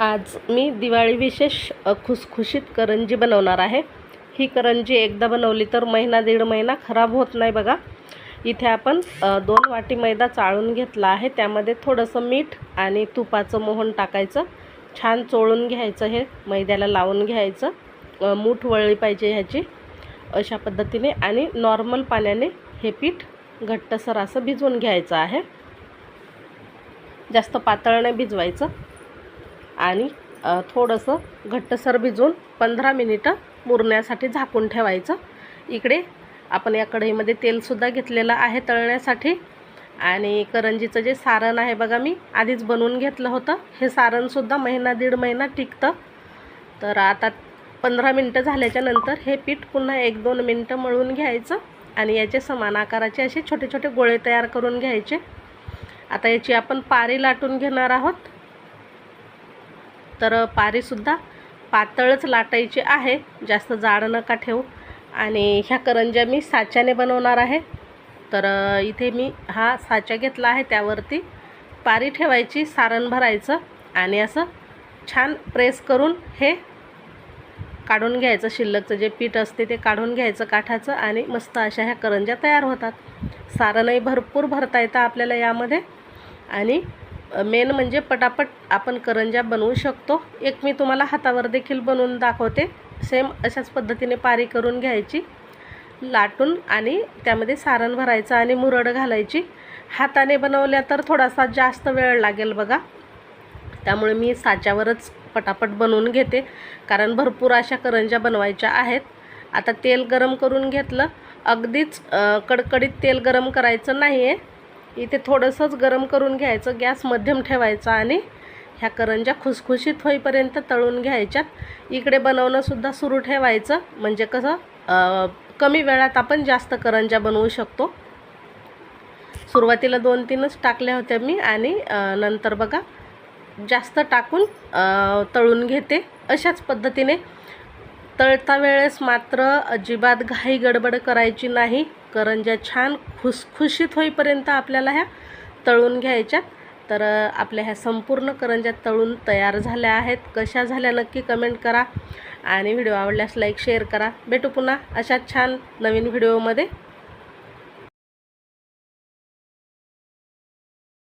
आज मी दिवाळी विशेष खुसखुशीत करंजी बनवणार आहे. ही करंजी एकदा बनवली तर महिना दीड महिना खराब होत नाही बघा. इथे आपण दोन वाटी मैदा चाळून घेतला आहे. त्यामध्ये थोडंसं मीठ आणि तुपाचं मोहन टाकायचं. छान चोळून घ्यायचं हे मैद्याला लावून घ्यायचं. मूठ वळली पाहिजे ह्याची अशा पद्धतीने आणि नॉर्मल पाण्याने हे पीठ घट्टसर असं भिजवून घ्यायचं आहे. जास्त पातळ नाही भिजवायचं. आणि थोडंसं घट्टसर भिजवून पंधरा मिनिटं मुरण्यासाठी झाकून ठेवायचं. इकडे आपण या कढईमध्ये तेलसुद्धा घेतलेलं आहे तळण्यासाठी. आणि करंजीचं जे सारण आहे बघा मी आधीच बनवून घेतलं होतं. हे सारणसुद्धा महिना दीड महिना टिकतं. तर आता पंधरा मिनटं झाल्याच्यानंतर हे पीठ पुन्हा एक दोन मिनटं मळून घ्यायचं आणि याचे समान आकाराचे असे छोटे छोटे गोळे तयार करून घ्यायचे. आता याची आपण पारी लाटून घेणार आहोत. तर पारीसुद्धा पातळच लाटायची आहे. जास्त जाड नका ठेवू. आणि ह्या करंज्या मी साच्याने बनवणार आहे. तर इथे मी हा साचा घेतला आहे. त्यावरती पारी ठेवायची सारण भरायचं आणि असं छान प्रेस करून हे काढून घ्यायचं. शिल्लकचं जे पीठ असते ते काढून घ्यायचं काठाचं आणि मस्त अशा ह्या करंज्या तयार होतात. सारणही भरपूर भरता येतं आपल्याला यामध्ये. आणि मेन म्हणजे पटापट आपण करंज्या बनवू शकतो. एक मी तुम्हाला हातावर देखील बनवून दाखवते. सेम अशाच पद्धतीने पारी करून घ्यायची. लाटून आणि त्यामध्ये सारण भरायचं आणि मुरड घालायची. हाताने बनवल्या तर थोडासा जास्त वेळ लागेल बघा. त्यामुळे मी साच्यावरच पटापट बनवून घेते. कारण भरपूर अशा करंज्या बनवायच्या आहेत. आता तेल गरम करून घेतलं. अगदीच कडकडीत तेल गरम करायचं नाही आहे इथे थोडंसंच गरम करून घ्यायचं गॅस मध्यम ठेवायचा आणि ह्या करंज्या खुसखुशीत होईपर्यंत तळून घ्यायच्यात. इकडे बनवणंसुद्धा सुरू ठेवायचं. म्हणजे कसं कमी वेळात आपण जास्त करंज्या बनवू शकतो. सुरुवातीला दोन तीनच टाकल्या होत्या मी आणि नंतर बघा जास्त टाकून तळून घेते. अशाच पद्धतीने तळता वेळेस मात्र अजिबात घाई गडबड करायची नाही. करंज्या छान खुसखुशीत होईपर्यंत आपल्याला ह्या तळून घ्यायच्या तर आपल्या ह्या संपूर्ण करंज्या तळून तयार झाल्या आहेत. कशा झाल्या नक्की कमेंट करा आणि व्हिडिओ आवडल्यास लाईक शेअर करा. भेटू पुन्हा अशाच छान नवीन व्हिडिओमध्ये.